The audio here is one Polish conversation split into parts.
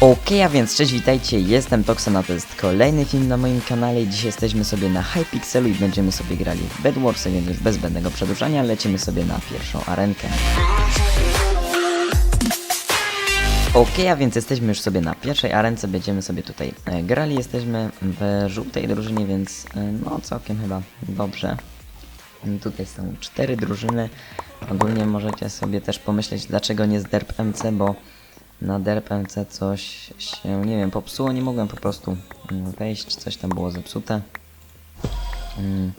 Okej, a więc cześć, witajcie, jestem Toxen, to jest kolejny film na moim kanale. Dziś jesteśmy sobie na Hypixelu i będziemy sobie grali w Bedwars, więc bez zbędnego przedłużania lecimy sobie na pierwszą arenkę. Okej, a więc jesteśmy już sobie na pierwszej arence, będziemy sobie tutaj e, grali, jesteśmy w żółtej drużynie, więc e, no całkiem chyba dobrze. Tutaj są cztery drużyny. Ogólnie możecie sobie też pomyśleć, dlaczego nie z Derp MC, bo na Derp MC coś się, nie wiem, popsuło, nie mogłem po prostu mm, wejść, coś tam było zepsute. Mm.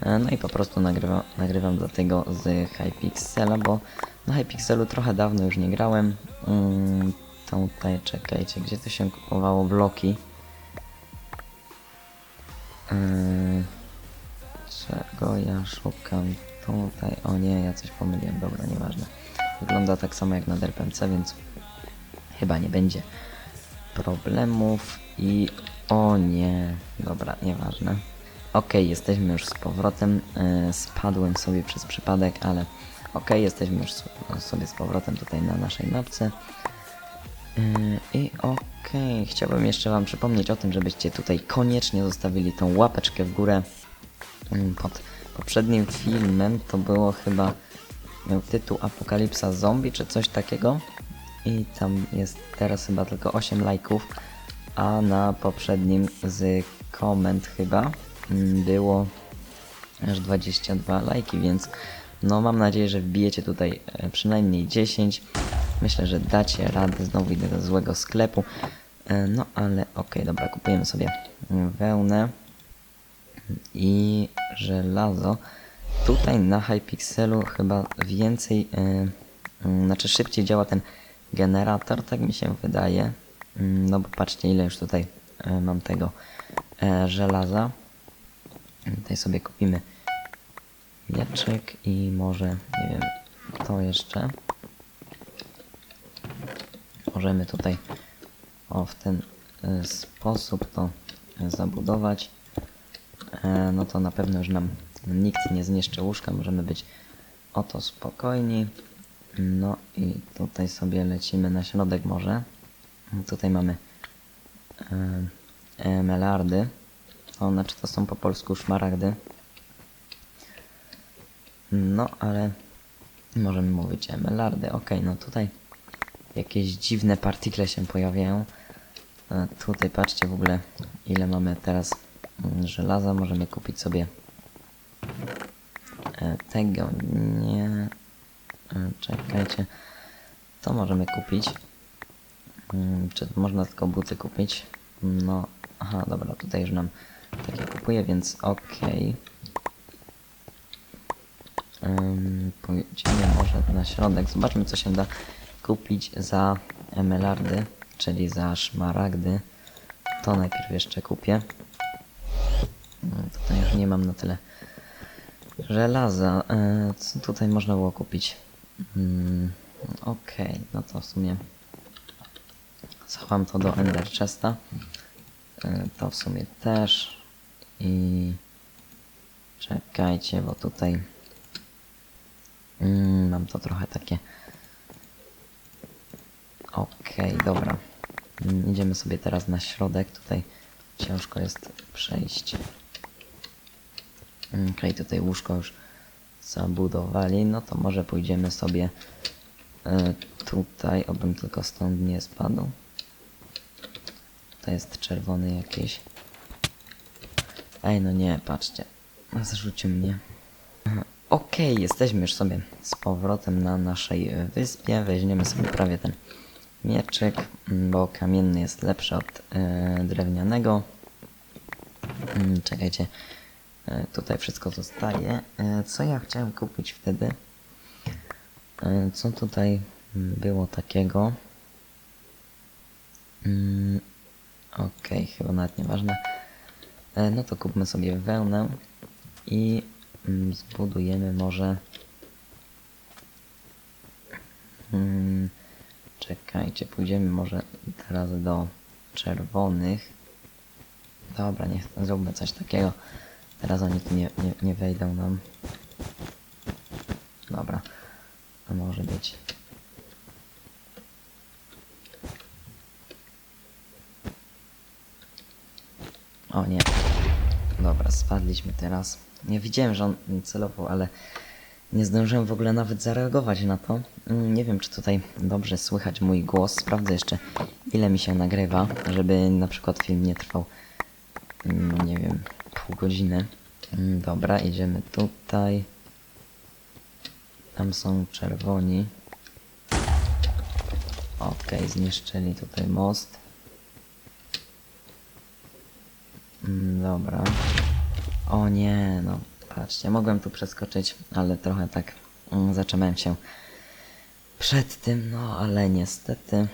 E, No i po prostu nagrywam, nagrywam dlatego z Hypixela, bo na Hypixelu trochę dawno już nie grałem. Mm, Tutaj, czekajcie, gdzie to się kupowało bloki? Yy, czego ja szukam tutaj? O nie, ja coś pomyliłem, dobra, nieważne. Wygląda tak samo jak na DRPMC, więc chyba nie będzie problemów i o nie, dobra, nieważne. Okej, jesteśmy już z powrotem. e, spadłem sobie przez przypadek, ale okej, jesteśmy już sobie z powrotem tutaj na naszej mapce. Yy, I okej, chciałbym jeszcze Wam przypomnieć o tym, żebyście tutaj koniecznie zostawili tą łapeczkę w górę. Yy, Pod poprzednim filmem to było chyba miał tytuł Apokalipsa Zombie czy coś takiego. I tam jest teraz chyba tylko 8 lajków, a na poprzednim z koment chyba mm, było aż 22 lajki, więc no mam nadzieję, że wbijecie tutaj e, przynajmniej 10. Myślę, że dacie radę, znowu idę do złego sklepu. E, No ale okej, dobra, kupujemy sobie wełnę i żelazo. Tutaj na Hypixelu chyba więcej, mm, znaczy szybciej działa ten generator, tak mi się wydaje. Mm, No bo patrzcie ile już tutaj mam tego żelaza. Tutaj sobie kupimy mieczyk i może, nie wiem, to jeszcze. Możemy tutaj o w ten y, sposób to zabudować. E, no to na pewno już nam nikt nie zniszczy łóżka, możemy być o to spokojni. No i tutaj sobie lecimy na środek może. Tutaj mamy e, emelardy. To znaczy to są po polsku szmaragdy. No, ale możemy mówić emelardy. Ok, no tutaj jakieś dziwne partikle się pojawiają. E, tutaj patrzcie w ogóle ile mamy teraz mm, żelaza. Możemy kupić sobie e, tego. Nie. E, Czekajcie. To możemy kupić. Mm, Czy można tylko buty kupić? No, aha, dobra, tutaj już nam takie kupuje, więc okej. Ym, Pójdziemy może na środek. Zobaczmy, co się da kupić za emelardy, czyli za szmaragdy. To najpierw jeszcze kupię. Ym, Tutaj już nie mam na tyle żelaza. Yy, Co tutaj można było kupić? Ym, Okej, no to w sumie schowam to do Ender Chesta. Yy, To w sumie też. I czekajcie, bo tutaj Mm, mam to trochę takie. Okej, dobra. Mm, Idziemy sobie teraz na środek. Tutaj ciężko jest przejść. Mm, Okej, tutaj łóżko już zabudowali. No to może pójdziemy sobie e, tutaj, obym tylko stąd nie spadł. To jest czerwony jakiś. Ej, no nie, patrzcie. Zrzucił mnie. Okej, jesteśmy już sobie z powrotem na naszej e, wyspie. Weźmiemy sobie prawie ten mieczyk, m, bo kamienny jest lepszy od e, drewnianego. Mm, Czekajcie, e, tutaj wszystko zostaje. Co ja chciałem kupić wtedy? Co tutaj było takiego? Mm, Okej, chyba nawet nieważne. E, no to kupmy sobie wełnę i zbudujemy może. Mm, czekajcie, pójdziemy może teraz do czerwonych. Dobra, niech zróbmy coś takiego. Teraz oni tu nie, nie, nie wejdą nam. Dobra. To może być. O nie. Dobra, spadliśmy teraz. Nie widziałem, że on celował, ale nie zdążyłem w ogóle nawet zareagować na to. Mm, Nie wiem, czy tutaj dobrze słychać mój głos. Sprawdzę jeszcze, ile mi się nagrywa, żeby na przykład film nie trwał, mm, nie wiem, pół godziny. Mm, Dobra, idziemy tutaj. Tam są czerwoni. Okej, zniszczyli tutaj most. Dobra. O nie, no patrzcie, mogłem tu przeskoczyć, ale trochę tak mm, zaczynałem się przed tym, no ale niestety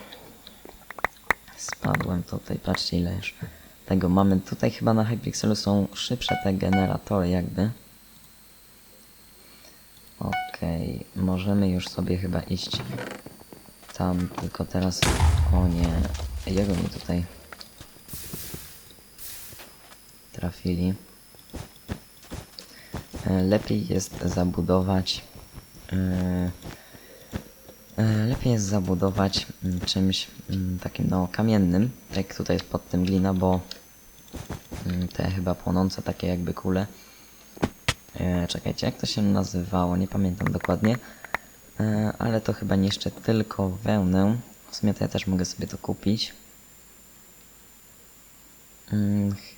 spadłem tutaj, patrzcie ile już tego mamy. Tutaj chyba na Hypixelu są szybsze te generatory jakby. Okej, możemy już sobie chyba iść tam, tylko teraz... O nie, jego mi tutaj trafili. E, Lepiej jest zabudować. e, e, Lepiej jest zabudować mm, czymś mm, takim no kamiennym, jak tutaj jest pod tym glina, bo mm, te chyba płonące takie jakby kule. Czekajcie, jak to się nazywało? Nie pamiętam dokładnie. Ale to chyba niszczy tylko wełnę. W sumie to ja też mogę sobie to kupić.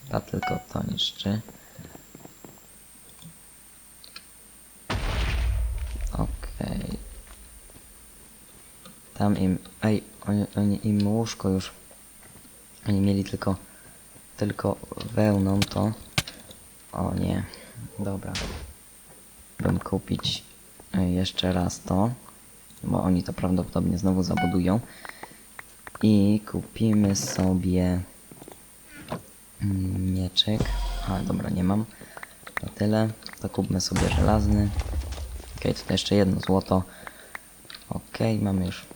Chyba tylko to niszczy. Okej. Tam im... Ej, oni, oni im łóżko już... Oni mieli tylko... Tylko wełną to. O nie. Dobra. Bym kupić e, jeszcze raz to. Bo oni to prawdopodobnie znowu zabudują. I kupimy sobie... Mieczek. A, dobra, nie mam. To tyle. To kupmy sobie żelazny. Okej, tutaj jeszcze jedno złoto. Okej, mamy już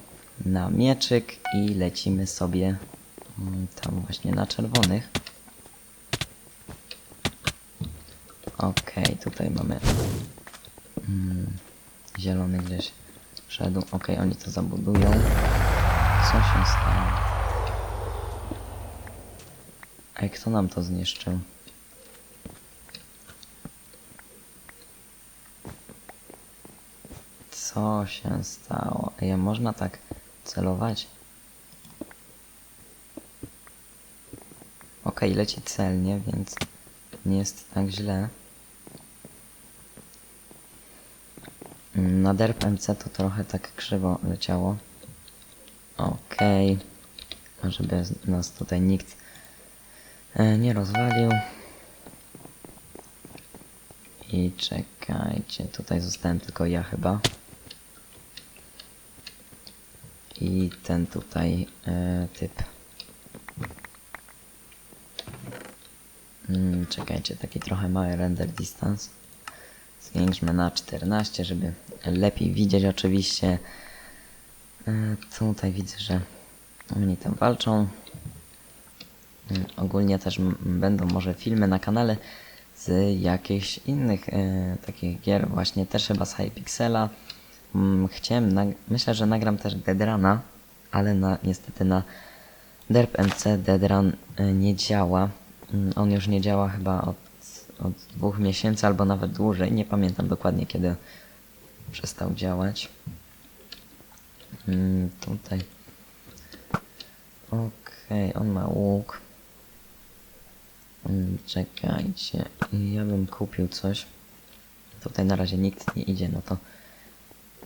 na mieczyk i lecimy sobie mm, tam właśnie na czerwonych. Okej, tutaj mamy mm, zielony gdzieś szedł. Okej, oni to zabudują. Co się stało? Ej, kto nam to zniszczył? Co się stało? Ej, można tak celować? Okej, leci celnie, więc nie jest tak źle. Na derp MC to trochę tak krzywo leciało. Okej. Żeby nas tutaj nikt e, nie rozwalił. I czekajcie, tutaj zostałem tylko ja chyba. I ten tutaj e, typ. Mm, czekajcie, taki trochę mały render distance. Zwiększmy na 14, żeby lepiej widzieć oczywiście. E, tutaj widzę, że oni tam walczą. Mm, Ogólnie też będą może filmy na kanale z jakichś innych e, takich gier, właśnie też chyba z Hypixela. Mm, Chciałem, myślę, że nagram też Deadrana, ale na, niestety na Derp MC Deadrun e, nie działa. Mm, On już nie działa chyba od, od dwóch miesięcy albo nawet dłużej. Nie pamiętam dokładnie kiedy przestał działać. Mm, tutaj. Okej, on ma łuk. Czekajcie, ja bym kupił coś. Tutaj na razie nikt nie idzie, no to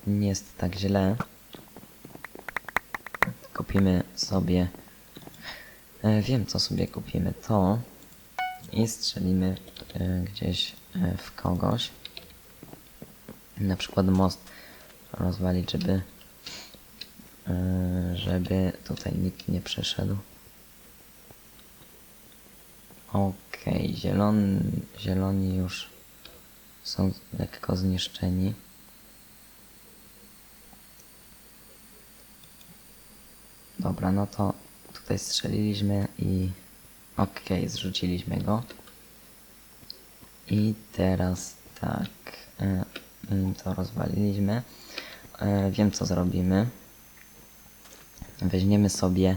nie jest tak źle. Kupimy sobie. E, wiem, co sobie kupimy. To i strzelimy e, gdzieś e, w kogoś. Na przykład most rozwalić, żeby e, żeby tutaj nikt nie przeszedł. Okej, zielony, zieloni już są lekko zniszczeni. Dobra, no to tutaj strzeliliśmy i Okej, zrzuciliśmy go. I teraz tak. e, mm, To rozwaliliśmy. E, Wiem co zrobimy. Weźmiemy sobie,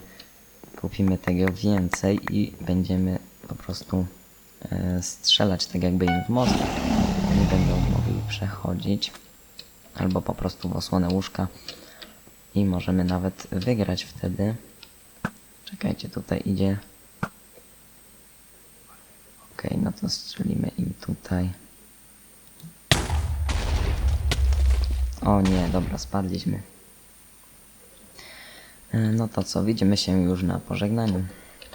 kupimy tego więcej i będziemy po prostu e, strzelać tak jakby im w most. Nie będą mogli przechodzić. Albo po prostu w osłonę łóżka. I możemy nawet wygrać wtedy. Czekajcie, tutaj idzie. Okej, no to strzelimy im tutaj. O nie, dobra, spadliśmy. E, No to co, widzimy się już na pożegnaniu.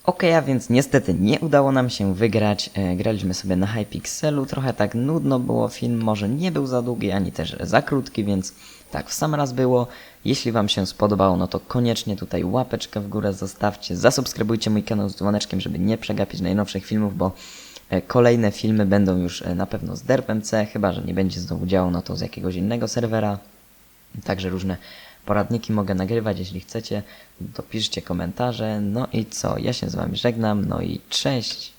Okej, a więc niestety nie udało nam się wygrać. E, graliśmy sobie na Hypixelu, trochę tak nudno było, film może nie był za długi, ani też za krótki, więc tak w sam raz było. Jeśli Wam się spodobało, no to koniecznie tutaj łapeczkę w górę zostawcie, zasubskrybujcie mój kanał z dzwoneczkiem, żeby nie przegapić najnowszych filmów, bo e, kolejne filmy będą już e, na pewno z DerpMC, chyba że nie będzie znowu działał, no to z jakiegoś innego serwera. Także różne poradniki mogę nagrywać, jeśli chcecie, to piszcie komentarze. No i co, ja się z Wami żegnam, no i cześć!